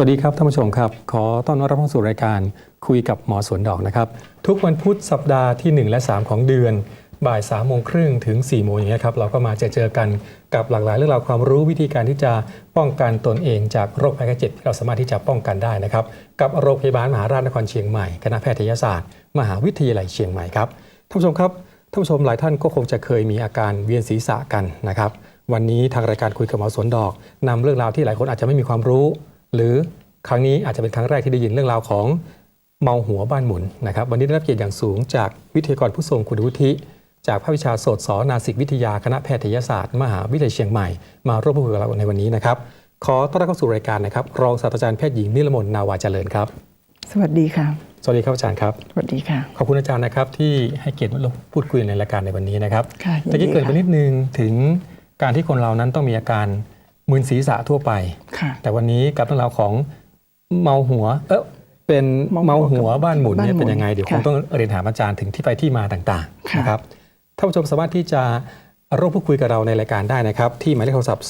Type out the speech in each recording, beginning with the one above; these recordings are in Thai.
วัสดีครับท่านผู้ชมครับ ขอต้อนรับเข้าสู่รายการคุยกับหมอสวนดอกนะครับ ทุกวันพุธสัปดาห์ที่ 1 และ 3 ของเดือน บ่าย3ามโมงครึ่งถึง4ี่โมงอย่างเงี้ยครับเราก็มาเจอเจอกันกับหลากหลายเรื่องราวความรู้วิธีการที่จะป้องกันตนเองจากโรคภัยไข้เจ็บที่เราสามารถที่จะป้องกันได้นะครับ กับโรงพยาบาลมหาราชนครเชียงใหม่คณะแพทยศาสตร์ มหาวิทยาลัยเชียงใหม่ครับท่านผู้ชมครับท่านผู้ชมหลายท่านก็คงจะเคยมีอาการเวียนศีรษะกันนะครับ วันนี้ทางรายการคุยกับหมอสวนดอกนำเรื่องราวที่หลายคนอาจจะไม่มีความรู้ หรือครั้งนี้อาจจะเป็นครั้งแรกที่ได้ยินเรื่องราวของเมาหัวบ้านหมุนนะครับวันนี้ได้รับเกียรติอย่างสูงจากวิทยากรผู้ทรงคุณวุฒิ จากภาควิชาโสตศนาสิกวิทยาคณะแพทยศาสตร์ มหาวิทยาลัยเชียงใหม่ มาร่วมพูดคุยกับเราในวันนี้นะครับ ขอต้อนรับเข้าสู่รายการนะครับ รองศาสตราจารย์แพทย์หญิงนิรมนนาวาเจริญครับ สวัสดีค่ะ สวัสดีครับอาจารย์ครับ สวัสดีค่ะ ขอบคุณอาจารย์นะครับที่ให้เกียรติมาร่วมพูดคุยในรายการในวันนี้นะครับค่ะยินดีตะกี้เกริดไปค่ะนิดนึงถึงการที่คนเรานั้นต้องมีอาการมึนศีรษะทั่วไปค่ะ แต่วันนี้กับเรื่องราวของเมาหัว เออเป็นเมาเมาหัหัววกับบ้านหมุนเนี่ยบ้านหมุนเป็นยังไง เดี๋ยวคงค่ะต้องเรียนถามอาจารย์ถึงที่ไปที่มาต่างๆค่ะนะครับท่านผู้ชมสามารถที่จะร่วมพูดคุยกับเราในรายการได้นะครับ ที่หมายเลขโทรศัพท์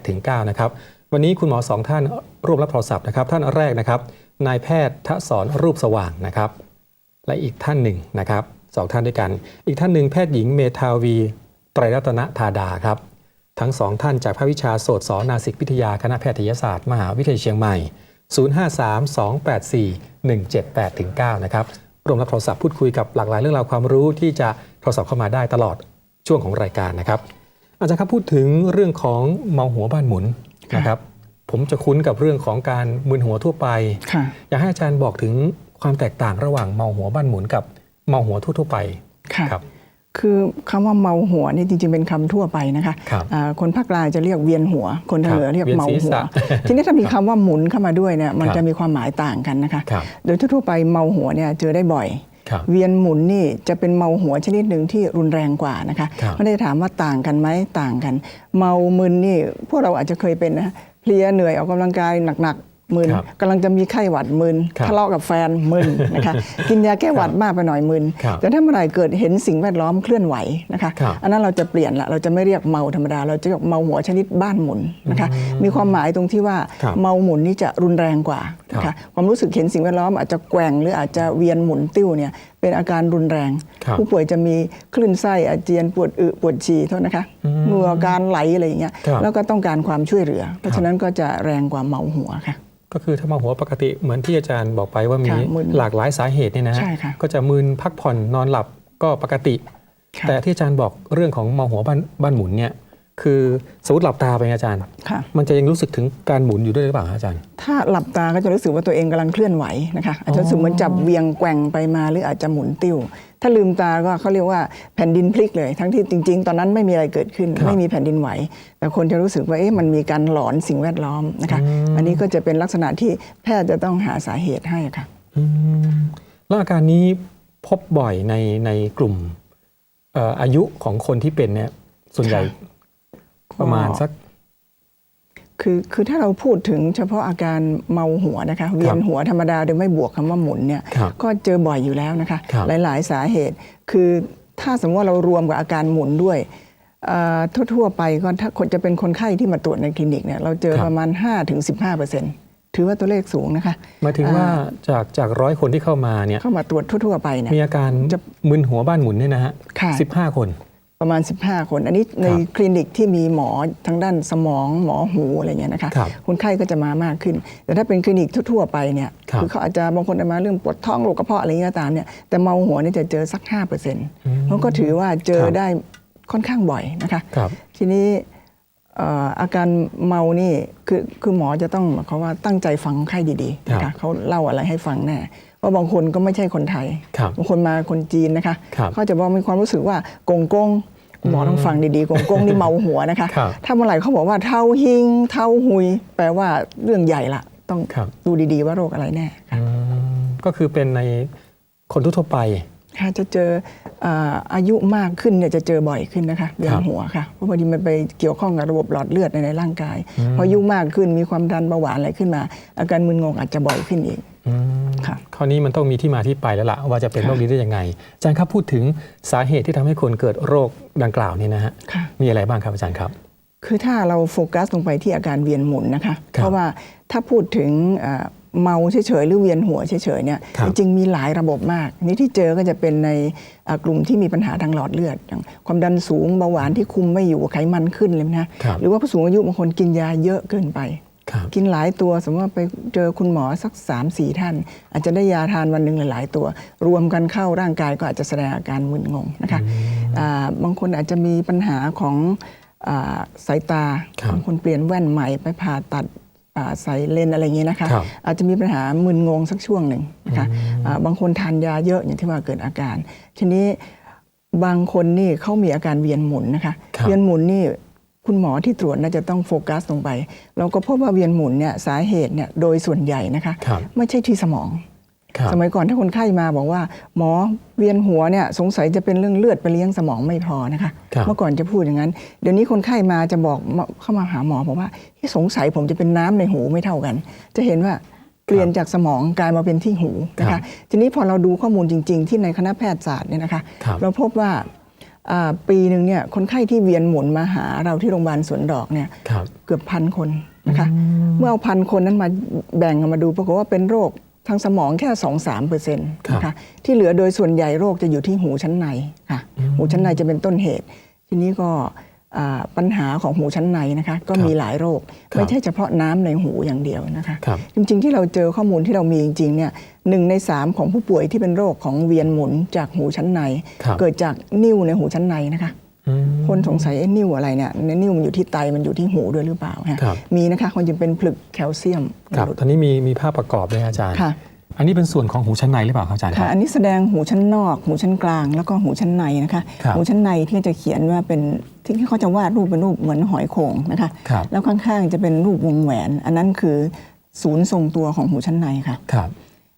0532841789ถึง9นะครับ วันนี้คุณหมอสองท่านร่วมรับโทรศัพท์นะครับ ท่านแรกนะครับนายแพทย์ทศรรูปสว่างนะครับ และอีกท่านหนึ่งนะครับสองท่านด้วยกัน อีกท่านหนึ่งแพทย์หญิงเมทาวี ไตรรัตนธาดาครับ ทั้งสองท่านจากภาควิชาโสตศนาสิกวิทยาคณะแพทยศาสตร์ มหาวิทยาลัยเชียงใหม่ 0532841789 นะครับรวมรับโทรศัพท์พูดคุยกับหลากหลายเรื่องราวความรู้ที่จะโทรศัพท์เข้ามาได้ตลอดช่วงของรายการนะครับ อาจารย์ครับพูดถึงเรื่องของเมาหัวบ้านหมุนนะครับ ผมจะคุ้นกับเรื่องของการมึนหัวทั่วไปค่ะอยากให้อาจารย์บอกถึงความแตกต่างระหว่างเมาหัวบ้านหมุนกับเมาหัวทั่วๆไปค่ะครับ คือคำว่าเมาหัวนี่จริงๆเป็นคำทั่วไปนะคะครับอ่าคนภาคกลางจะเรียกเวียนหัว คนทางเหนือเรียกเวียนเมาศีรหัวษะทีนี้ถ้ามีคำว่าหมุนเข้ามาด้วยเนี่ยมันครับจะมีความหมายต่างกันนะคะครับโดยทั่วๆไปเมาหัวเนี่ยเจอได้บ่อยครับเวียนหมุนนี่จะเป็นเมาหัวชนิดหนึ่งที่รุนแรงกว่านะคะครับไม่ได้ถามว่าต่างกันไหมต่างกัน เมามึนนี่พวกเราอาจจะเคยเป็นนะเพลียเหนื่อยออกกำลังกายหนักๆ มึนครับกำลังจะมีไข้หวัดมึนครับทะเลาะกับแฟนมึนนะคะกินยาแก้หวัดมากไปหน่อยมึนครับแต่ถ้าเมื่อไหร่เกิดเห็นสิ่งแวดล้อมเคลื่อนไหวนะคะครับอันนั้นเราจะเปลี่ยนละเราจะไม่เรียกเมาธรรมดา เราจะเรียกเมาหัวชนิดบ้านหมุนนะคะมีความหมายตรงที่ว่าครับเมาหมุนนี่จะรุนแรงกว่านะครัคะบความรู้สึกเห็นสิ่งแวดล้อมอาจจะแกว่งหรืออาจจะเวียนหมุนติ้วเนี่ยเป็นอาการรุนแรงครับผู้ป่วยจะมีคลื่นไส้อาเจียนปวดอึปวดฉี่โทษนะคะอืมเหงื่อการไหลอะไรอย่างเงี้ยครับแล้วก็ต้องการความช่วยเหลือ เพราะฉะนั้นก็จะแรงกว่าเมาหัวค่ะ ก็คือถ้าเมาหัวปกติเหมือนที่อาจารย์บอกไปว่ามีค่ะมึนหลากหลายสาเหตุเนี่ยนะฮะใช่ค่ะ ก็จะมึนพักผ่อนนอนหลับก็ปกติ ค่ะแต่ที่อาจารย์บอกเรื่องของเมาหัวบ้านบ้านหมุนเนี่ย คือสมมติหลับตาไปอาจารย์ค่ะมันจะยังรู้สึกถึงการหมุนอยู่ด้วยหรือเปล่าอาจารย์ ถ้าหลับตาก็จะรู้สึกว่าตัวเองกำลังเคลื่อนไหวนะคะอาจจะรู้สึกเหมือนจับเวียงแกว่งไปมาหรืออาจจะหมุนติ้ว ถ้าลืมตาก็เขาเรียกว่าแผ่นดินพลิกเลย ทั้งที่จริง ๆ ตอนนั้นไม่มีอะไรเกิดขึ้นครับไม่มีแผ่นดินไหว แต่คนจะรู้สึกว่าเอ๊ะมันมีการหลอนสิ่งแวดล้อมนะคะอืมอันนี้ก็จะเป็นลักษณะที่แพทย์จะต้องหาสาเหตุให้ค่ะอืมแล้วอาการนี้พบบ่อยในในกลุ่มเอ่ออายุของคนที่เป็นเนี่ยส่วนใหญ่ค่ะ ประมาณสัก คือคือถ้าเราพูดถึงเฉพาะอาการเมาหัวนะคะ เวียนหัวธรรมดาโดยไม่บวกคำว่าหมุนเนี่ยครับก็เจอบ่อยอยู่แล้วนะคะครับหลาย ๆ สาเหตุ คือถ้าสมมติว่าเรารวมกับอาการหมุนด้วยเอ่อทั่วๆไปก็ถ้าคนจะเป็นคนไข้ที่มาตรวจในคลินิกเนี่ยเราเจอครับประมาณ 5-15%ถือว่าตัวเลขสูงนะคะหมายถึงว่าอ่าจากจากร้อยคนที่เข้ามาเนี่ยเข้ามาตรวจทั่ว ๆ ไปเนี่ยมีอาการจะมึนหัวบ้านหมุนเนี่ยนะฮะค่ะสิบห้าคน ประมาณ 15 คน อันนี้ในครับคลินิกที่มีหมอทางด้านสมองหมอหูอะไรเงี้ยนะคะครับคนไข้ก็จะมามากขึ้น แต่ถ้าเป็นคลินิกทั่วๆไปเนี่ยครับอเขาอาจจะบางคนอาจมาเรื่องปวดท้องโรคกระเพาะอะไรเงี้ยก็ตามเนี่ยแต่เมาหัวเนี่ยจะเจอสัก5%แล้วก็ถือว่าเจอครับได้ค่อนข้างบ่อยนะคะครับทีนี้เอ่ออาการเมานี่คือคือหมอจะต้องหมายความว่าตั้งใจฟังคนไข้ดีๆนะครัคะบเขาเล่าอะไรให้ฟังแน่ เพราะบางคนก็ไม่ใช่คนไทยครับบางคนมาคนจีนนะคะครับเขาจะบอกมีความรู้สึกว่ากงกงหมอต้องฟังดีๆกงกงนี่เมาหัวนะคะครับถ้าเมื่อไหร่เขาบอกว่าเท่าหิงเท่าหุย แปลว่าเรื่องใหญ่ละต้องครับดูดีๆว่าโรคอะไรแน่ค่ะอืมก็คือเป็นในคนทั่วๆไปค่ะจะเจออ่าอายุมากขึ้นเนี่ยจะเจอบ่อยขึ้นนะคะเวียนหัวค่ะเพราะพอดีมันไปเกี่ยวข้องกับระบบหลอดเลือดในในร่างกายพออายุมากขึ้นมีความดันเบาหวานอะไรขึ้นมา อาการมึนงงอาจจะบ่อยขึ้นอีกอืม ค่ะคราวนี้มันต้องมีที่มาที่ไปแล้วล่ะว่าจะเป็นค่ะโรคนี้ได้ยังไงอาจารย์ครับพูดถึงสาเหตุที่ทำให้คนเกิดโรคดังกล่าวเนี่ยนะฮะค่ะมีอะไรบ้างครับอาจารย์ครับ คือถ้าเราโฟกัสลงไปที่อาการเวียนหมุนนะคะครับเพราะว่าถ้าพูดถึงเอ่อเมาเฉยๆหรือเวียนหัวเฉยๆเนี่ยครับจริงๆมีหลายระบบมาก นี่ที่เจอก็จะเป็นในเอ่อกลุ่มที่มีปัญหาทางหลอดเลือดอย่างความดันสูงเบาหวานที่คุมไม่อยู่ไขมันขึ้นเลยนะครับหรือว่าผู้สูงอายุบางคนกินยาเยอะเกินไปครับ กินหลายตัวสมมติว่าไปเจอคุณหมอสัก3ามสี่ท่าน อาจจะได้ยาทานวันหนึ่งหลาย ๆ ตัว รวมกันเข้าร่างกายก็อาจจะแสดงอาการมึนงงนะคะอ่าบางคนอาจจะมีปัญหาของอาสายตาครับบางคนเปลี่ยนแว่นใหม่ไปผ่าตัดอ่าใส่เลนส์อะไรอย่างนี้นะคะครับอาจจะมีปัญหามึนงงสักช่วงหนึ่งนะคะอ่าบางคนทานยาเยอะอย่างที่ว่าเกิดอาการ ทีนี้บางคนนี่เขามีอาการเวียนหมุนนะคะครับเวียนหมุนนี่ คุณหมอที่ตรวจน่าจะต้องโฟกัสลงไป เราก็พบว่าเวียนหมุนเนี่ยสาเหตุเนี่ยโดยส่วนใหญ่นะคะครับไม่ใช่ที่สมองครับสมัยก่อนถ้าคนไข้มาบอกว่า หมอเวียนหัวเนี่ยสงสัยจะเป็นเรื่องเลือดไปเลี้ยงสมองไม่พอนะคะครับเมื่อก่อนจะพูดอย่างนั้น เดี๋ยวนี้คนไข้มาจะบอกมาเข้ามาหาหมอบอกว่าที่สงสัยผมจะเป็นน้ำในหูไม่เท่ากัน จะเห็นว่าเปลี่ยนจากสมองกลายมาเป็นที่หูนะครัคะบทีนี้พอเราดูข้อมูลจริง ๆ ที่ในคณะแพทยศาสตร์เนี่ยนะคะครับเราพบว่าอ่า ปีหนึ่งเนี่ยคนไข้ที่เวียนหมุนมาหาเราที่โรงพยาบาลสวนดอกเนี่ยครับเกือบพันคนนะคะเมื่อเอาพันคนนั้นมาแบ่งกันมาดูปรากฏว่าเป็นโรคทางสมองแค่2-3เปอร์เซ็นต์นะคะที่เหลือโดยส่วนใหญ่โรคจะอยู่ที่หูชั้นในค่ะหูชั้นในจะเป็นต้นเหตุ ทีนี้ก็อ่าปัญหาของหูชั้นในนะคะก็มีหลายโรคครับไม่ใช่เฉพาะน้ำในหูอย่างเดียวนะคะครับจริงๆที่เราเจอข้อมูลที่เรามีจริงๆเนี่ย หนึ่งในสามของผู้ป่วยที่เป็นโรคของเวียนหมุนจากหูชั้นในครับเกิดจากนิ่วในหูชั้นในนะคะอืมคนสงสัยไอ้นิ่วอะไรเนี่ยในนิ่วมันอยู่ที่ไตมันอยู่ที่หูด้วยหรือเปล่าฮะครับมีนะคะคนจะเป็นผลึกแคลเซียมครับตอนนี้มีมีภาพประกอบด้วยอาจารย์ค่ะอันนี้เป็นส่วนของหูชั้นในหรือเปล่าครับอาจารย์คค่ะรับอันนี้แสดงหูชั้นนอก หูชั้นกลางแล้วก็หูชั้นในนะคะครับหูชั้นในที่จะเขียนว่าเป็นที่เขาจะวาดรูปเป็นรูปเหมือนหอยโข่งนะคะครับแล้วข้างๆจะเป็นรูปวงแหวน อันนั้นคือศูนย์ทรงตัวของหูชั้นในค่ะครับ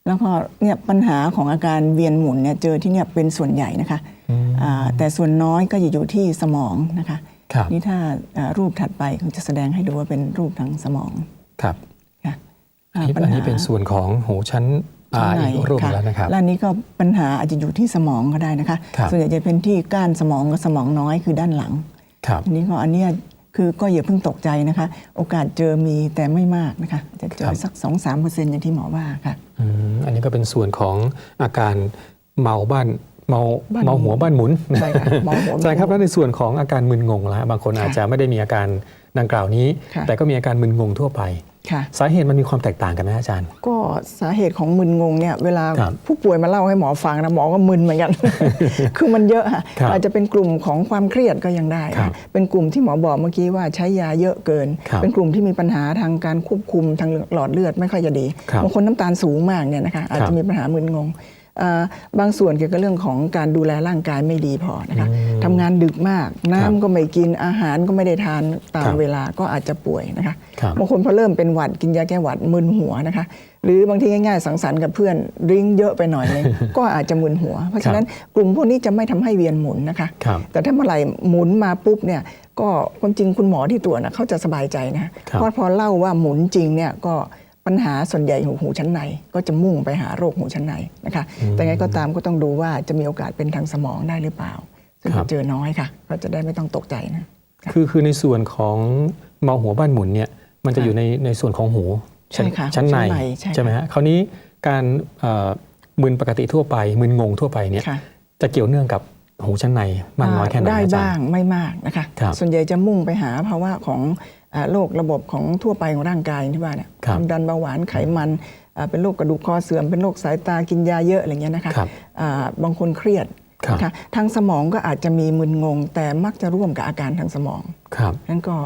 แล้วก็เนี่ยปัญหาของอาการเวียนหมุนเนี่ยเจอที่เนี่ยเป็นส่วนใหญ่นะคะอืมอ่าแต่ส่วนน้อยก็จะอยู่ที่สมองนะคะครับนี่ถ้าอ่ารูปถัดไปเขาจะแสดงให้ดูว่าเป็นรูปทางสมองครับค่ะอัอ่านนี้ปัญอันหานี้เป็นส่วนของหูชั้นอ่าชั้นในอีกรูปหนึ่งแล้วนะครับและอันนี้ก็ปัญหาอาจจะอยู่ที่สมองก็ได้นะคะครับส่วนใหญ่จะเป็นที่ก้านสมองกับสมองน้อยคือด้านหลังครับอันนี้ก็อันเนี้ย คือก็อย่าเพิ่งตกใจนะคะ โอกาสเจอมีแต่ไม่มากนะคะ จะเจครัอบสัก 2-3เปอร์เซ็นต์อย่างที่หมอว่าค่ะอืมอันนี้ก็เป็นส่วนของอาการเมาบ้านเมาบ้านเมาหัวบ้านหมุนใช่ค่ะเมาหัวบ้านหมุนใช่ครับแล้วในส่วนของอาการมึนงงละบางคนค่ะอาจจะไม่ได้มีอาการดังกล่าวนี้ค่ะแต่ก็มีอาการมึนงงทั่วไป ค่ะสาเหตุมันมีความแตกต่างกันไหมอาจารย์ ก็สาเหตุของมึนงงเนี่ยเวลาครับผู้ป่วยมาเล่าให้หมอฟังนะหมอก็มึนเหมือนกัน คือมันเยอะค่ะครับอาจจะเป็นกลุ่มของความเครียดก็ยังได้ครับเป็นกลุ่มที่หมอบอกเมื่อกี้ว่าใช้ยาเยอะเกิน ครับเป็นกลุ่มที่มีปัญหาทางการควบคุมทางหลอดเลือดไม่ค่อยจะดีครับบางคนน้ำตาลสูงมากเนี่ยนะคะอาจครัจะบมีปัญหามึนงงอ่า บางส่วนเกี่ยวกับเรื่องของการดูแลร่างกายไม่ดีพอนะคะทำงานดึกมาก น้ำก็ไม่กินอาหารก็ไม่ได้ทานตาคมรับเวลาก็อาจจะป่วยนะคะครับบางคนพอเริ่มเป็นหวัดกินยาแก้หวัดมึนหัวนะคะหรือบางทีง่ายๆ สังสรรค์กับเพื่อนดริ้งเยอะไปหน่อยนึงก็อาจจะมึนหัว เพราะฉะนั้นกลุ่มพวกนี้จะไม่ทำให้เวียนหมุนนะคะครับแต่ถ้าเมื่อไหร่หมุนมาปุ๊บเนี่ยก็ความจริงคุณหมอที่ตรวจนะเขาจะสบายใจนะครับเพราะพอเล่าว่าหมุนจริงเนี่ยก็ ปัญหาส่วนใหญ่หูหูชั้นในก็จะมุ่งไปหาโรคหูชั้นในนะคะแต่ไงก็ตามก็ต้องดูว่าจะมีโอกาสเป็นทางสมองได้หรือเปล่า ซึ่งครับเจอน้อยค่ะ ก็จะได้ไม่ต้องตกใจนะคือคือในส่วนของเมาหัวบ้านหมุนเนี่ยมันจะอยู่ในในส่วนของหูใช่ค่ะชั้นในชั้นในใช่ค่ะไหมฮะคราวนี้การเอ่อมึนปกติทั่วไปมึนงงทั่วไปเนี่ยค่ะจะเกี่ยวเนื่องกับหูชั้นในมากน้อยแค่ไหนได้อาจารบ้างย์ไม่มากนะคะครับส่วนใหญ่จะมุ่งไปหาภาวะของอ่า โรคระบบของทั่วไปของร่างกายที่ว่าเนี่ยครัคบวามดันเบาหวานไขมันอ่าเป็นโรคกระดูกคอเสื่อมเป็นโรคสายตากินยาเยอะอะไรเงี้ยนะคะครับอ่าบางคนเครียดครับนะคะทางสมองก็อาจจะมีมึนงง แต่มักจะร่วมกับอาการทางสมองครับนั้นก็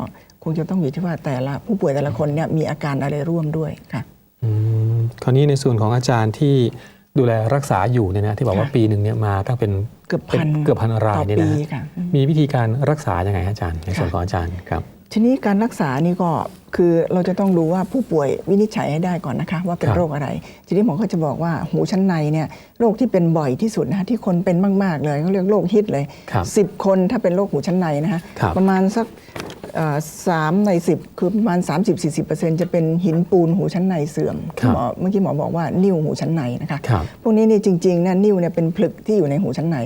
คงจะต้องอยู่ที่ว่าแต่ละผู้ป่วยแต่ละคนเนี่ยมีอาการอะไรร่วมด้วยค่ะอืมคราวนี้ในส่วนของอาจารย์ที่ดูแลรักษาอยู่เนี่ยนะที่บอกว่าค่ะปีหนึ่งเนี่ยมาตั้งเป็น เกือบพันเกือบพันรายต่อเนี่ยนะปีฮะค่ะมีวิธีการรักษายังไงฮะอาจารย์ในส่วนค่ะของอาจารย์ครับทีนี้การรักษานี่ก็คือเราจะต้องดูว่าผู้ป่วยวินิจฉัยให้ได้ก่อนนะคะ ว่าเป็นครับโรคอะไร ทีนี้หมอก็จะบอกว่าหูชั้นในเนี่ยโรคที่เป็นบ่อยที่สุดนะคะที่คนเป็นมาก ๆ เลยเขาเรียกโรคฮิตเลยครับสิบคนถ้าเป็นโรคหูชั้นในนะคะครับประมาณสักเอ่อ สามในสิบคือประมาณ 30-40%จะเป็นหินปูนหูชั้นในเสื่อมครับหมอเมื่อกี้หมอบอกว่านิ่วหูชั้นในนะคะครับพวกนี้เนี่ยจริงๆนะนิ่วเนี่ยเป็นผลึกที่อยู่ในหูชั้นใน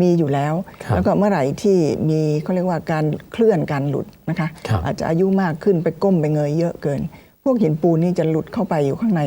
มีอยู่แล้ว ครับแล้วก็เมื่อไหร่ที่มีเขาเรียกว่าการเคลื่อนการหลุดนะคะ ครับ อาจจะอายุมากขึ้นไปก้มไปเงยเยอะเกิน พวกหินปูนนี่จะหลุดเข้าไปอยู่ข้างใน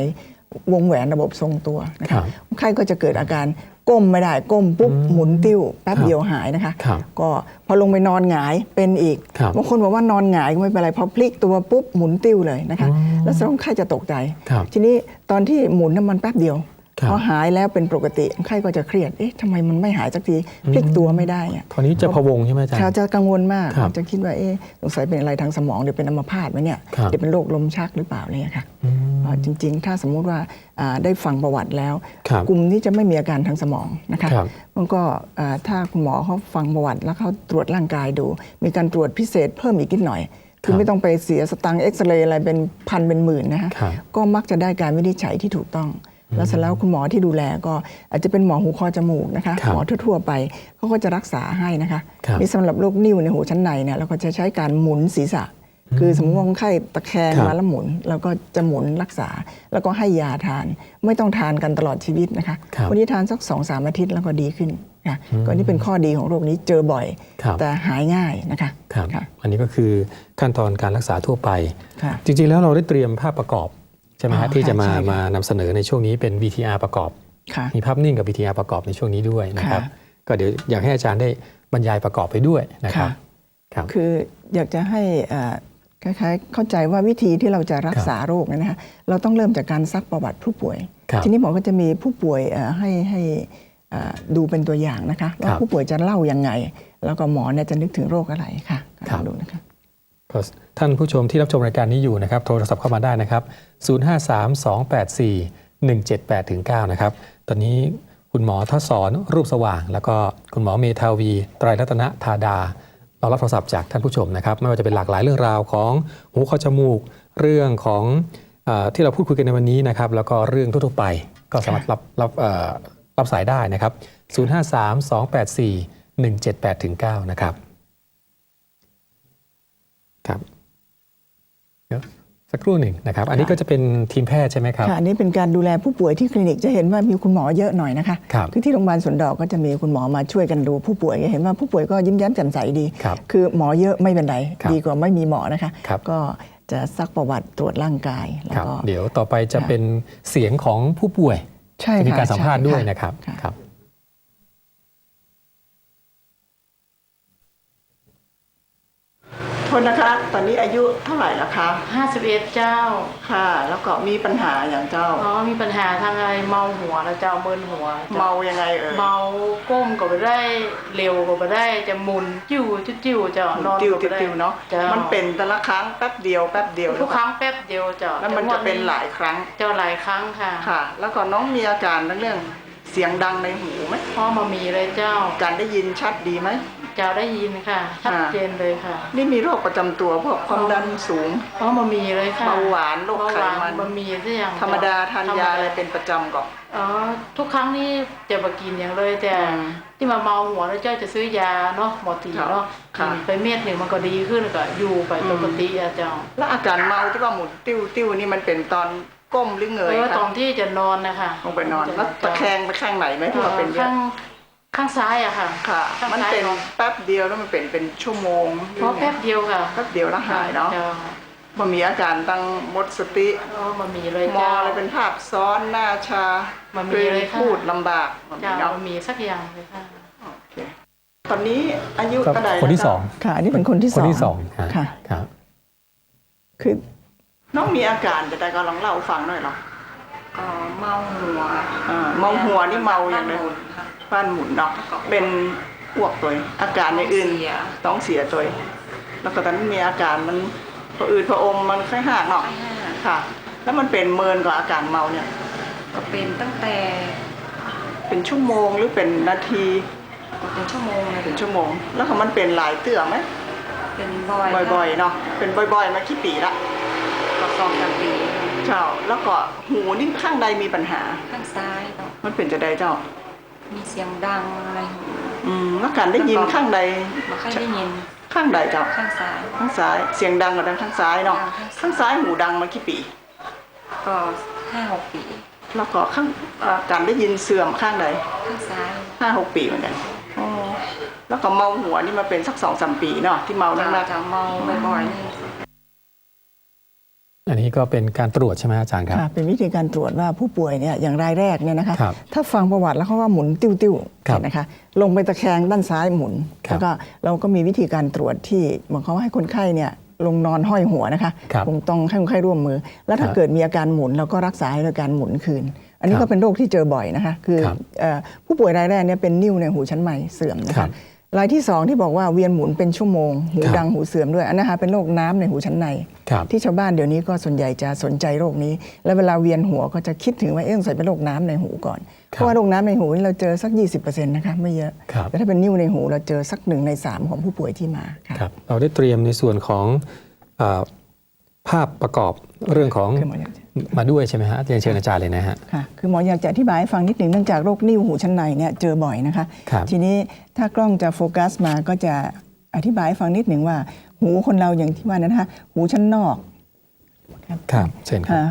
วงแหวนระบบทรงตัวนะครัคะ บ คนไข้ก็จะเกิดอาการ ก้มไม่ได้ก้มปุ๊บหมุนติ้วแป๊บครับเดียวหายนะคะครับก็พอลงไปนอนหงายเป็นอีกครับบางคนบอกว่านอนหงายก็ไม่เป็นไรพอพลิกตัวปุ๊บหมุนติ้วเลยนะคะอืมแล้วคนไข้จะตกใจครับทีนี้ตอนที่หมุนน้ำมันแป๊บเดียวครับ พอหายแล้วเป็นปกติคนไข้ก็จะเครียด เอ๊ะทำไมมันไม่หายสักทีพลิกตัวไม่ได้อะตอนนี้จะพะวงใช่ไหมอาจารย์เขาจะกังวลมากครับจะคิดว่า เอ๊ะสงสัยเป็นอะไรทางสมองเดี๋ยวเป็นอัมพาตไหมเนี่ยครับเดี๋ยวเป็นโรคลมชักหรือเปล่าเนี่ยค่ะอืมอ่าจริง ๆ ถ้าสมมุติว่าอ่าได้ฟังประวัติแล้วครับกลุ่มนี้จะไม่มีอาการทางสมองนะคะครับมันก็อ่าถ้าคุณหมอเขาฟังประวัติแล้วเขาตรวจร่างกายดู มีการตรวจพิเศษเพิ่มอีกนิดหน่อยคืคอรับไม่ต้องไปเสียสตังค์เอ็กซเรย์อะไรเป็นพันเป็นหมื่นนะคะครับก็มักจะได้การวินิจฉัยที่ถูกต้อง แล้วเสร็จแล้วคุณหมอที่ดูแลก็อาจจะเป็นหมอหูคอจมูกนะคะครับหมอทั่วๆไปเขาก็จะรักษาให้นะคะครับนี่สำหรับโรคนิ่วในหูชั้นในเนี่ยเราก็จะใช้การหมุนศีรษะ คือสมมติว่าคนไข้ตะแคงครับมาแล้วหมุนเราก็จะหมุนรักษา แล้วก็ให้ยาทาน ไม่ต้องทานกันตลอดชีวิตนะคะครับวันนี้ทานสักสองสามอาทิตย์แล้วก็ดีขึ้นค่ะก็นี่เป็นข้อดีของโรคนี้เจอบ่อยครับแต่หายง่ายนะคะครับค่ะอันนี้ก็คือขั้นตอนการรักษาทั่วไปค่ะจริงๆแล้วเราได้เตรียมภาพประกอบใช่ไหมอ๋ฮะอที่จะมาค่ะใช่ค่ะมานำเสนอในช่วงนี้เป็น VTR ประกอบค่ะมีภาพนิ่งกับ VTR ประกอบในช่วงนี้ด้วยนะครับค่ะก็เดี๋ยวอยากให้อาจารย์ได้บรรยายประกอบไปด้วยนะครับค่ะครับคืออยากจะให้อ่าคล้ายๆเข้าใจว่าวิธีที่เราจะรักษาโรคเนยนะคะเราต้องเริ่มจากการซักประวัติผู้ป่วยครับทีนี้หมอก็จะมีผู้ป่วยเอ่อให้ให้อ่าดูเป็นตัวอย่างนะคะว่าครับผู้ป่วยจะเล่ายังไง แล้วก็หมอเนี่ยจะนึกถึงโรคอะไรค่ะครับลองดูนะคะก็ ท่านผู้ชมที่รับชมรายการนี้อยู่นะครับ โทรศัพท์เข้ามาได้นะครับ 053284 178-9 นะครับ ตอนนี้คุณหมอทศรรูปสว่าง แล้วก็คุณหมอเมธาวี ไตรรัตนธาดาเรารับโทรศัพท์จากท่านผู้ชมนะครับ ไม่ว่าจะเป็นหลากหลายเรื่องราวของหูคอจมูก เรื่องของเออที่เราพูดคุยกันในวันนี้นะครับ แล้วก็เรื่องทั่วๆไปก็สามารถรับรับเอ่อรับสายได้นะครับ 053284 178-9 นะครับ ครับเดี๋ยวสักครู่หนึ่งนะครับ อันนี้ก็จะเป็นทีมแพทย์ใช่ไหมครับ ค่ะอันนี้เป็นการดูแลผู้ป่วยที่คลินิกจะเห็นว่ามีคุณหมอเยอะหน่อยนะคะครับอที่โรงพยาบาลสวนดอกก็จะมีคุณหมอมาช่วยกันดูผู้ป่วยเห็นว่าผู้ป่วยก็ยิ้มแย้มแจ่มใสดี ครับคือหมอเยอะไม่เป็นไรครับดีกว่าไม่มีหมอนะคะ ครับ ก็จะซักประวัติตรวจร่างกายแล้วครับ ก็ เดี๋ยวต่อไปจะค่ะ เป็นเสียงของผู้ป่วย ใช่จะมีค่ะการสัมภาษณ์ด้วยใช่ นะครับค่ะ ครับ ทษนะคะ ตอนนี้อายุเท่าไหร่แล้วคะห้าสิบเอ็ดเจ้า ค่ะ แล้วก็มีปัญหาอย่างเจ้า อ๋อ มีปัญหาทางอะไรเมาหัวแล้วเจ้าเมินหัวจ้เมายังไงเอ่ยเมาก้มก็ไม่ได้เร็วก็ไม่ได้จะหมุนจิ้วจิ้วจิ้วเจ้านอนติวก็ติวไม่ได้ ติวเนาะจ้ามันเป็นแต่ละครั้งแป๊บเดียวแป๊บเดียวทุกครั้งแป๊บเดียวเจ้าแล้วมันจะเป็นหลายครั้งเจ้าหลายครั้งค่ะค่ะ แล้วก็น้องมีอาการเรื่องเสียงดังในหูไหมพ่อมามีเลยเจ้า การได้ยินชัดดีไหมเจ้าได้ยินค่ะ ชัดอ่าเจนเลยค่ะนี่มีโรคประจำตัวพวกความดันสูงพ่อมามีเลยค่ะเบาหวานโรคไขมัน เบาหวาบะหมี่ซะอย่างธรรมดาทานยาอะไรธมดเป็นประจำก่อน อ๋อทุกครั้งนี่จะมากินอย่างเลยแต่ อืมที่มาเมาหัวแล้วเจ้าจะซื้อยาเนาะหมอตีเนาะครักิบนไปเม็ดหนึ่งมันก็ดีขึ้นก็อยู่ไปอืม ปกติอะเจ้าแล้วอาการเมาที่ว่าหมุนติ้วติ้วนี่มันเป็นตอนก้มหรือเงเอยอคะตอนที่จะนอนนะคะลงไปนอนแล้วตะแคงไปข้างไหนไหมที่ว่าเป็นเยข้าอะง ข้างซ้ายอะค่ะ ค่ะ ข้างมันซ้ายเป็นนอนแป๊บเดียวแล้วมันเป็นเป็นชั่วโมงเพราะแป๊บเดียวค่ะแป๊บเดียวแล้วหายเนาะจ้มันมีอาการตั้งหมดสติ อ๋อมามีเลยมอเจ้า งอะไรเป็นภาพซ้อนหน้าชามันมีเลยค่ะ พูดลำบากมันมีเจ้าเนาะมามีสักอย่างเลยค่ะ โอเคตอนนี้อายุก็เท่าไหร่คนที่แล้วสองค่ะอันนี้เป็นคนที่คนที่สองฮะค่ะ ครับ คือน้องมีอาการแต่แต่ก็ลองเล่าให้ฟังหน่อยเหรอก็เมาหัวอ่าเมาหัวนี่เมาอย่างไร บ้นหมุนค่ะบ้านหมุนเนาะเป็นอ้วกตัวเองอาการในอื่นท้องเสียต้องเสียตัวเองแล้วก็ตอนนั้นมีอาการมันพออืดพออมมันคล้ายหักเนาะไข้ห้าค่ะ แล้วมันเป็นเมินกับอาการเมาเนี่ยก็เป็นตั้งแต่ เป็นชั่วโมงหรือเป็นนาทีก็เป็นชั่วโมงเลยเป็นชั่วโมง แล้วก็มันเป็นหลายเตื้อไหมเป็นบ่อยบ่อยๆเนาะเป็นบ่อยๆมากี่ปีละๆก็สองสามปีเจ้าแล้วก็หูนี่ข้างใดมีปัญหาข้างซ้ายก็มันเป็นจะได้เจ้า มีเสียงดังอะไรอืมแล้วการได้ยินข้างใดไมาค่อยได้ยินข้างใดเจ้าข้างซ้าย ข้างซ้ายเสียงดังกว่าดังข้างซ้ายเนาะดังข้าข้างงซ้าซ้ายยหูดังมากี่ปี ก็ห้าหกปี แล้วก็ข้างเอ่อการได้ยินเสื่อมข้างใดข้างซ้ายห้าหกปีเหมือนกันอ๋อแล้วก็เมาหัวนี่มาเป็นสักสองสามปีเนาะที่เมาจะนักจะเมาบ่อยๆนี่ อันนี้ก็เป็นการตรวจใช่ไหมอาจารย์ๆครับ ค่ะเป็นวิธีการตรวจว่าผู้ป่วยเนี่ยอย่างรายแรกเนี่ยนะคะครับถ้าฟังประวัติแล้วเขาว่าหมุนติ้วติ้วๆครับนะคะลงไปตะแคงด้านซ้ายหมุนครับแล้วก็เราก็มีวิธีการตรวจที่เหมือนเขาให้คนไข้เนี่ยลงนอนห้อยหัวนะคะครับคงต้องให้คนไข้ร่วมมือ แล้วถ้าครับเกิดมีอาการหมุนเราก็รักษาด้วยการหมุนคืน อันนี้ครัก็บเป็นโรคที่เจอบ่อยนะคะคือครับเอ่อผู้ป่วยรายแรกเนี่ยเป็นนิ่วในหูชั้นในเสื่อมนะครัคะบ รายที่สองที่บอกว่าเวียนหมุนเป็นชั่วโมง หูครับดังหูเสื่อมด้วยอันนะคะเป็นโรคน้ำในหูชั้นในครับที่ชาวบ้านเดี๋ยวนี้ก็ส่วนใหญ่จะสนใจโรคนี้ แล้วเวลาเวียนหัวก็จะคิดถึงว่าเอ๊ะสงสัยเป็นโรคน้ำในหูก่อน เพราะว่าโรคน้ำในหูนี่เราเจอสัก 20%นะคะไม่เยอะครับแต่ถ้าเป็นนิ่วในหูเราเจอสักหนึ่งในสามของผู้ป่วยที่มาค่ะครับเราได้เตรียมในส่วนของเออภาพประกอบ เรื่องของคือหมออยากจะมาด้วยใช่ไหมฮะเรียนเชิญอาจารย์เลยนะฮะค่ะคือหมออยากจะอธิบายให้ฟังนิดหนึ่งเนื่องจากโรคนิ่วหูชั้นในเนี่ยเจอบ่อยนะคะครับทีนี้ถ้ากล้องจะโฟกัสมาก็จะอธิบายให้ฟังนิดหนึ่งว่า หูคนเราอย่างที่ว่านั้นนะคะหูชั้นนอกครับเชิญครับอ่า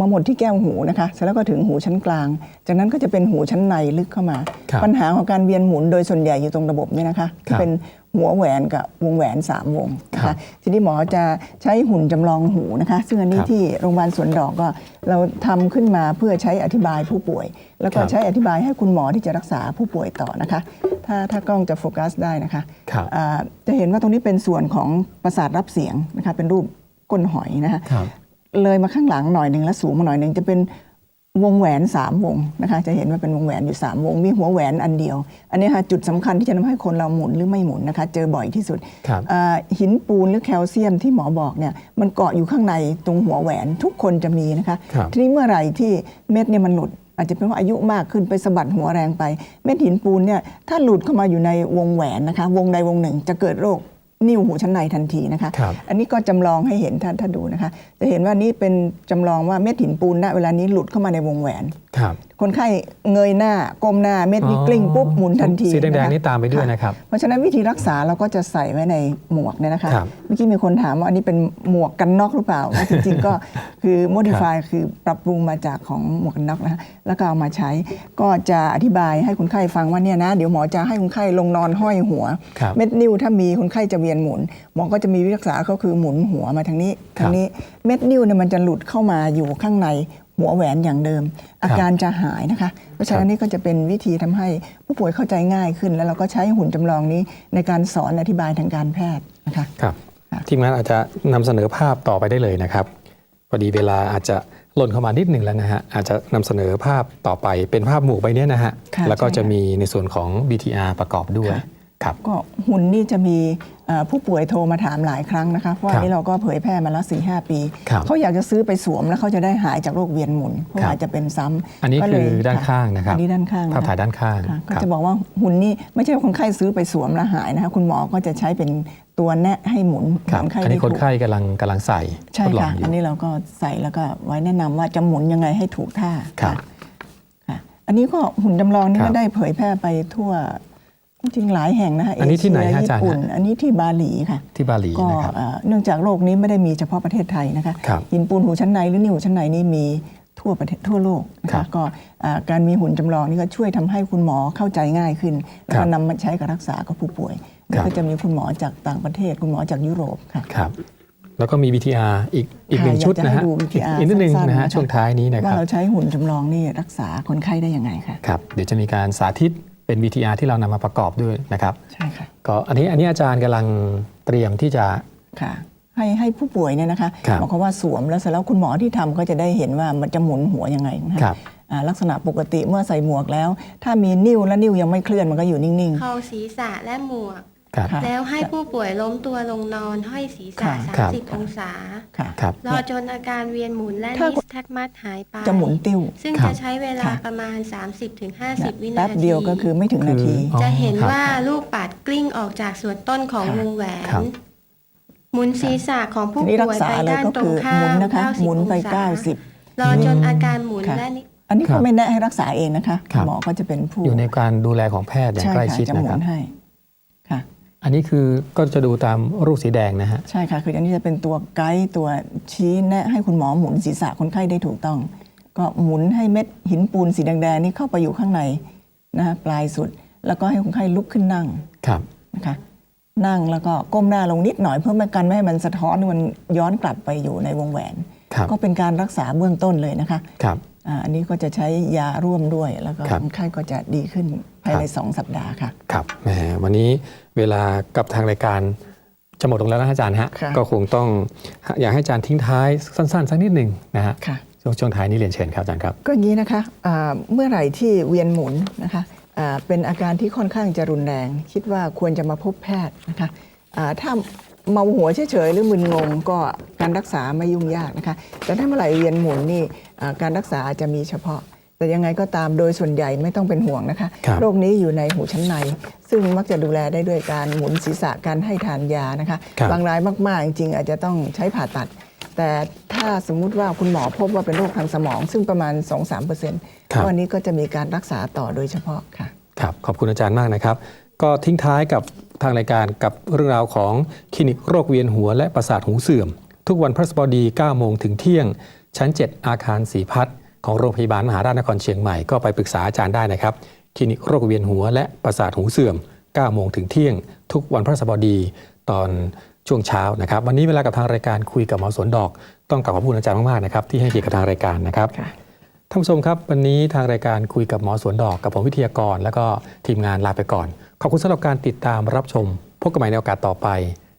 มาหมดที่แก้วหูนะคะเสร็จแล้วก็ถึงหูชั้นกลาง จากนั้นก็จะเป็นหูชั้นในลึกเข้ามาครับปัญหาของการเวียนหมุนโดยส่วนใหญ่อยู่ตรงระบบเนี่ยนะคะครัที่บเป็นหัวแหวนกับวงแหวนสามวงนะครัคะบทีนี้หมอจะใช้หุ่นจำลองหูนะคะ ซึ่งอันนี้ครับที่โรงพยาบาลสวนดอกก็เราทำขึ้นมาเพื่อใช้อธิบายผู้ป่วย แล้วก็ครับใช้อธิบายให้คุณหมอที่จะรักษาผู้ป่วยต่อนะคะ ถ้าถ้ากล้องจะโฟกัสได้นะคะครับอ่าจะเห็นว่าตรงนี้เป็นส่วนของประสาทรับเสียงนะคะเป็นรูปก้นหอยนะคะครับ เลยมาข้างหลังหน่อยหนึ่งแล้วสูงมาหน่อยหนึ่งจะเป็นวงแหวนสามวงนะคะจะเห็นว่าเป็นวงแหวนอยู่สามวง มีหัวแหวนอันเดียว อันนี้ค่ะจุดสำคัญที่จะทำให้คนเราหมุนหรือไม่หมุนนะคะ เจอบ่อยที่สุดครับอ่าหินปูนหรือแคลเซียมที่หมอบอกเนี่ยมันเกาะอยู่ข้างในตรงหัวแหวนทุกคนจะมีนะคะครับทีนี้เมื่อไหร่ที่เม็ดเนี่ยมันหลุด อาจจะเป็นว่าอายุมากขึ้นไปสะบัดหัวแรงไป เม็ดหินปูนเนี่ยถ้าหลุดเข้ามาอยู่ในวงแหวนนะคะ วงใดวงหนึ่งจะเกิดโรค นิ่วหูชั้นในทันทีนะคะครับอันนี้ก็จำลองให้เห็นท่านท่านดูนะคะ จะเห็นว่านี่เป็นจำลองว่าเม็ดหินปูนณเวลานี้หลุดเข้ามาในวงแหวนครับคนไข้เงยหน้าก้มหน้าเม็ดนี้กลิ้งปุ๊บหมุนทันทีสีแดงะคะๆนี่ตามไปด้วยนะครับ เพราะฉะนั้นวิธีรักษาเราก็จะใส่ไว้ในหมวกเนี่ยนะคะครับเมื่อกี้มีคนถามว่าอันนี้เป็นหมวกกันน็อกหรือเปล่าว่าจริงๆก็ คือ modify คือปรับปรุงมาจากของหมวกกันน็อกนะคะแล้วก็เอามาใช้ ก็จะอธิบายให้คนไข้ฟังว่าเนี่ยนะเดี๋ยวหมอจะให้คนไข้ลงนอนห้อยหัวครับเม็ดนิ้วถ้ามีคนไข้จะเวียนหมุน หมอก็จะมีวิธีรักษาก็คือหมุนหัวมาทางนี้ครับทางนี้เม็ดนิ้วเนี่ยมันจะหลุดเข้ามาอยู่ข้างในหัวแหวนอย่างเดิม อาการจะหายนะคะ เพราะฉะนั้นนี่ก็จะเป็นวิธีทำให้ผู้ป่วยเข้าใจง่ายขึ้น แล้วเราก็ใช้หุ่นจำลองนี้ในการสอนอธิบายทางการแพทย์นะคะครับค่ะทีมงานอาจจะนำเสนอภาพต่อไปได้เลยนะครับ พอดีเวลาอาจจะหล่นเข้ามานิดหนึ่งแล้วนะฮะอาจจะนำเสนอภาพต่อไปเป็นภาพหมู่ใบเนี้ยนะฮะค่ะแล้วก็ใช่ค่ะจะมีในส่วนของ BTR ประกอบด้วยค่ะครับก็หุ่นนี่จะมีเอ่อ ผู้ป่วยโทรมาถามหลายครั้งนะคะเพราะว่าครับนี่เราก็เผยแพร่มาแล้วสี่ห้าปีครับเขาอยากจะซื้อไปสวมแล้วเขาจะได้หายจากโรคเวียนหมุนเพราะครับว่าจะเป็นซ้ำอันนี้ก็เลคืยอด้านข้างนะครับอันนี้ด้านข้างภาพถ่ายด้านข้างค่ะก็ครับจะบอกว่าหุ่นนี่ไม่ใช่ว่าคนไข้ซื้อไปสวมแล้วหายนะคะคุณหมอก็จะใช้เป็นตัวแนะให้หมุนครับคนไข้อันนี้ได้คนถูกไข้กำลังกำลังใส่ใช่ทดลองค่ะอยู่อันนี้เราก็ใส่แล้วก็ไว้แนะนำว่าจะหมุนยังไงให้ถูกท่าครับค่ะอันนี้ก็หุ่นจำลองนี่ครัก็บได้เผยแพร่ไปทั่ว จริงๆหลายแห่งนะคะอันนี้ที่ไหนฮะเชียอาจารย์ญี่ปุ่นฮะอันนี้ที่บาหลีค่ะที่บาหลีก็นะครับเอ่อเนื่องจากโรคนี้ไม่ได้มีเฉพาะประเทศไทยนะคะครับหินปูนหูชั้นในหรือนิ่วหูชั้นในนี่มีทั่วประเทศทั่วโลกนะครัคะบก็อ่าการมีหุ่นจำลองนี่ก็ช่วยทำให้คุณหมอเข้าใจง่ายขึ้น แล้วครัก็บนำมาใช้กับรักษากับผู้ป่วยครัแล้วบก็จะมีคุณหมอจากต่างประเทศ คุณหมอจากยุโรปค่ะครับแล้วก็มี BTR อีกอีกค่ะหนึ่งชุดอยากจะนะฮะให้ดู VTR อีกนิดนึงสั้นๆนะฮะนะคะช่วงท้ายนี้นะคว่ารับเราใช้หุ่นจำลองนี่รักษาคนไข้ได้ยังไงค่ะครับเดี๋ยวจะมีการสาธิต เป็น VTR ที่เรานำมาประกอบด้วยนะครับ ใช่ค่ะก็อันนี้อันนี้อาจารย์กำลังเตรียมที่จะ ค่ะ ให้ให้ผู้ป่วยเนี่ยนะคะครับบอกเขามว่าสวมแล้วเสร็จแล้วคุณหมอที่ทำก็จะได้เห็นว่ามันจะหมุนหัวยังไงนะคะครับ อ่าลักษณะปกติเมื่อใส่หมวกแล้ว ถ้ามีนิ้วและนิ้วยังไม่เคลื่อนมันก็อยู่นิ่ง เข้าศีรษะและหมวก ครับค่ะแล้วให้ผู้ป่วยล้มตัวลงนอนห้อยศีรษะค่ะครับ30 องศาๆค่ะ ครับ รอจนอาการเวียนหมุนและถ้านิสแท็กมัสหายไป จะหมุนติ้ว ซึ่งครับ จะใช้เวลาค่ะ ประมาณ 30-50 วินาแป๊บที เดียวก็คือไม่ถึงนาทีอ๋อจะเห็นครับว่าลูกปัดกลิ้งออกจากส่วนต้นของค่ะวงแหวครัน บ หมุนศีรษะของผู้ทีนี้รัป่กวยษาไปเลยด้านก็ตรคืงอข้าหมุนมนะคะ 90หมุนไป องศา90 รอจนอาการหมุนค่ะ และนิ อันนี้ครัก็บไม่แนะให้รักษาเองนะคะครับ หมอก็จะเป็นผู้อยู่ในการดูแลของแพทย์อย่างใช่ใกล้ค่ะชิดจะหนะมุครับ นให้ค่ะ อันนี้คือก็จะดูตามรูปสีแดงนะฮะ ใช่ค่ะ คืออันนี้จะเป็นตัวไกด์ตัวชี้แนะให้คุณหมอหมุนศีรษะคนไข้ได้ถูกต้อง ก็หมุนให้เม็ดหินปูนสีแดงๆนี่เข้าไปอยู่ข้างในนะคะปลายสุด แล้วก็ให้คนไข้ลุกขึ้นนั่งครับนะคะนั่งแล้วก็ก้มหน้าลงนิดหน่อยเพื่อไม่กันไม่ให้มันสะท้อนมันย้อนกลับไปอยู่ในวงแหวนครับก็เป็นการรักษาเบื้องต้นเลยนะคะครับ อ่าอันนี้ก็จะใช้ยาร่วมด้วย แล้วก็ครับคนไข้ก็จะดีขึ้นภายในครับสองสัปดาห์ค่ะ ครับแหมวันนี้เวลากับทางรายการจะหมดลงแล้วนะอาจารย์ฮะค่ะก็คงต้องอยากให้อาจารย์ทิ้งท้ายสั้นๆสักนิดหนึ่งนะฮะค่ะช่วงช่วงท้ายนี้เรียนเชิญครับอาจารย์ครับ ก็อย่างนี้นะคะอ่าเมื่อไหร่ที่เวียนหมุนนะคะอ่าเป็นอาการที่ค่อนข้างจะรุนแรง คิดว่าควรจะมาพบแพทย์นะคะอ่าถ้า เมาหัวเฉยๆหรือมึนงงก็การรักษาไม่ยุ่งยากนะคะ แต่ถ้าเมื่อไหร่เวียนหมุนนี่อ่าการรักษาอาจจะมีเฉพาะ แต่ยังไงก็ตามโดยส่วนใหญ่ไม่ต้องเป็นห่วงนะคะครับโรคนี้อยู่ในหูชั้นใน ซึ่งมักจะดูแลได้ด้วยการหมุนศีรษะการให้ทานยานะคะครับบางรายมากๆ จริงๆอาจจะต้องใช้ผ่าตัด แต่ถ้าสมมุติว่าคุณหมอพบว่าเป็นโรคทางสมอง ซึ่งประมาณ 2-3%ครับก็อันนี้ก็จะมีการรักษาต่อโดยเฉพาะค่ะครับขอบคุณอาจารย์มากนะครับ ก็ทิ้งท้ายกับ ทางรายการกับเรื่องราวของคลินิกโรคเวียนหัวและประสาทหูเสื่อม ทุกวันพฤหัสบดี9โมงถึงเที่ยง ชั้น 7 อาคารสีพัฒน์ของโรงพยาบาลมหาราชนครเชียงใหม่ก็ไปปรึกษาอาจารย์ได้นะครับคลินิกโรคเวียนหัวและประสาทหูเสื่อม 9 โมงถึงเที่ยง ทุกวันพฤหัสบดีตอนช่วงเช้านะครับ วันนี้เวลากับทางรายการคุยกับหมอสวนดอก ต้องกราบขอบคุณอาจารย์มากๆนะครับที่ให้เกียรติกับทางรายการนะครับ ท่านผู้ชมครับ วันนี้ทางรายการคุยกับหมอสวนดอกกับผมวิทยากร แล้วก็ทีมงานลาไปก่อน ขอบคุณสำหรับการติดตามรับชม พบกันใหม่ในโอกาสต่อไป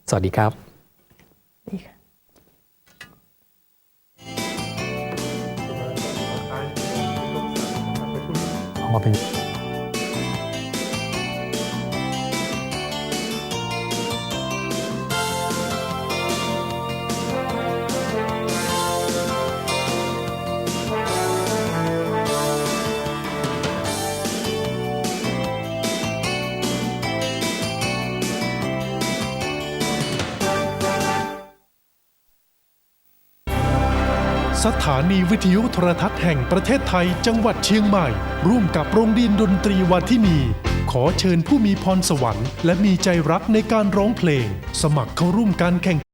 สวัสดีครับดีค่ะออกมาเป็น สถานีวิทยุโทรทัศน์แห่งประเทศไทยจังหวัดเชียงใหม่ ร่วมกับโรงเรียนดนตรีวาทินี ขอเชิญผู้มีพรสวรรค์ และมีใจรักในการร้องเพลง สมัครเข้าร่วมการแข่ง